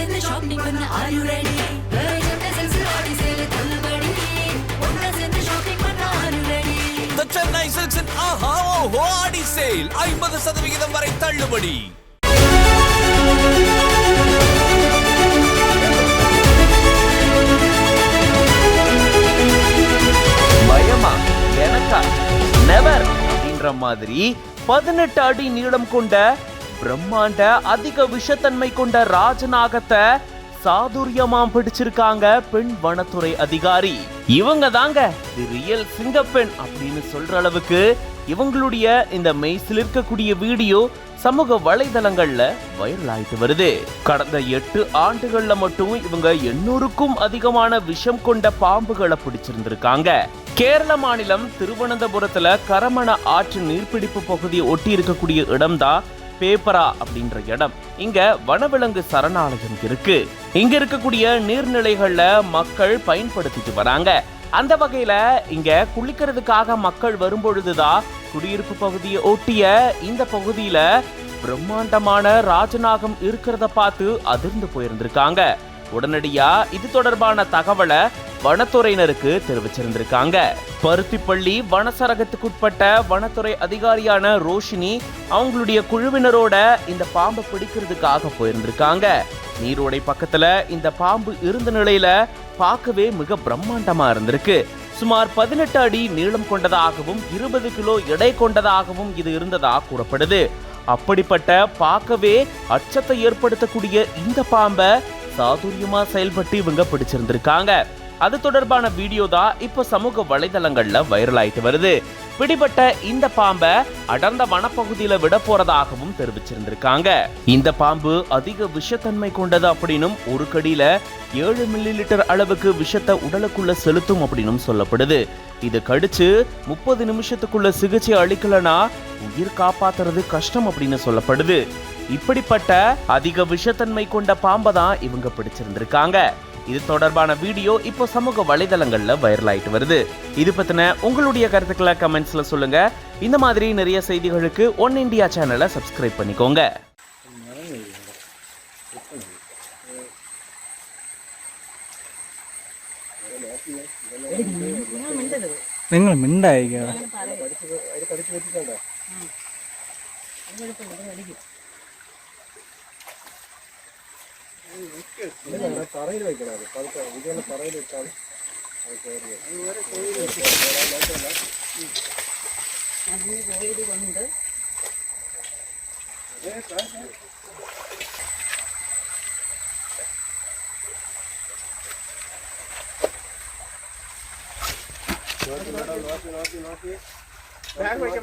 சேர்ந்து ஷாப்பிங் பண்ண are ready Chennai சில்க்ஸின் ஆஹா ஓஹோ ஆடி சேல் ஐம்பது சதவிகிதம் வரை தள்ளுபடி. பயமா? எனக்கா? நெவர் அப்படின்ற மாதிரி பதினெட்டு அடி நீளம் கொண்ட பிரம்மாண்ட அதிக விஷத்தன்மை கொண்ட ராஜநாகத்தை சாதுரியமாம் பிடிச்சிருக்காங்க பெண் வனத்துறை அதிகாரி. இவங்க தாங்க தி ரியல் சிங்கப்பெண் அப்படின்னு சொல்ற அளவுக்கு இவங்களுடைய இந்த மெய்ஸில் இருக்கக்கூடிய வீடியோ சமூக வலைதளங்கள்ல வைரல் ஆயிட்டு வருது. கடந்த எட்டு ஆண்டுகள்ல மட்டும் இவங்க எண்ணூறுக்கும் அதிகமான விஷம் கொண்ட பாம்புகளை பிடிச்சிருந்திருக்காங்க. கேரள மாநிலம் திருவனந்தபுரத்துல கரமண ஆற்று நீர்பிடிப்பு பகுதியை ஒட்டி இருக்கக்கூடிய இடம்தான் பேப்பரா அப்படின்ற இடம். இங்க வனவிலங்கு சரணாலயம் இருக்கு. இங்க இருக்கக்கூடிய நீர்நிலைகள்ல மக்கள் பயன்படுத்திட்டு வராங்க. அந்த வகையில இங்க குளிக்கிறதுக்காக மக்கள் வரும்பொழுதுதான் குடியிருப்பு பகுதியை ஒட்டிய இந்த பகுதியில பிரம்மாண்டமான ராஜநாகம் இருக்கிறத பார்த்து அதிர்ந்து போயிருந்திருக்காங்க. உடனடியா இது தொடர்பான தகவலை வனத்துறையினருக்கு தெரிவிச்சிருந்திருக்காங்க. பருத்திப்பள்ளி வனசரகத்துக்குட்பட்ட வனத்துறை அதிகாரியான ரோஷினி அவங்களுடைய குழுவினரோட இந்த பாம்பை பிடிக்கிறதுக்காக போயிருந்திருக்காங்க. நீரோடை பக்கத்துல இந்த பாம்பு இருந்த நிலையில பார்க்கவே மிக பிரம்மாண்டமா இருந்திருக்கு. சுமார் பதினெட்டு அடி நீளம் கொண்டதாகவும் இருபது கிலோ எடை கொண்டதாகவும் இது இருந்ததா கூறப்படுது. அப்படிப்பட்ட பார்க்கவே அச்சத்தை ஏற்படுத்தக்கூடிய இந்த பாம்பை சாதுரியமா செயல்பட்டு இவங்க பிடிச்சிருந்திருக்காங்க. அது தொடர்பான வீடியோ தான் இப்போ சமூக வலைதளங்கள்ல வைரல் ஆயிட்டு வருது. பிடிபட்ட இந்த பாம்பை அடர்ந்த வனப்பகுதியில விட போறதாகவும் தெரிவிச்சிருந்திருக்காங்க. இந்த பாம்பு அதிக விஷத்தன்மை கொண்டது அப்படின்னும் ஒரு கடியில ஏழு மில்லி லிட்டர் அளவுக்கு விஷத்தை உடலுக்குள்ள செலுத்தும் அப்படின்னும் சொல்லப்படுது. இது கடிச்சு முப்பது நிமிஷத்துக்குள்ள சிகிச்சை அளிக்கலனா உயிர் காப்பாத்துறது கஷ்டம் அப்படின்னு சொல்லப்படுது. இப்படிப்பட்ட அதிக விஷத்தன்மை கொண்ட பாம்பை தான் இவங்க பிடிச்சிருந்திருக்காங்க. இது தொடர்பான வீடியோ இப்போ சமூக வலைதளங்கள்ல வைரல் ஆயிட்டு வருது இது பத்தின உங்களுடைய கருத்துக்களை கமெண்ட்ஸ்ல சொல்லுங்க இந்த மாதிரி நிறைய செய்திகளுக்கு ஒன் இந்தியா சேனலை சப்ஸ்கிரைப் பண்ணிக்கோங்க നിങ്ങൾ തറയിൽ വെക്കണത് പതുക്കെ ഇതിനെ തറയിൽ ഇട്ടാണ് അത് കയറിയത് പോയത് കൊണ്ട് നോക്കി നോക്കി നോക്കി ബാഗ് വയ്ക്കാൻ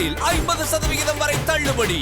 சென்னை சேல் ஐம்பது சதவிகிதம் வரை தள்ளுபடி.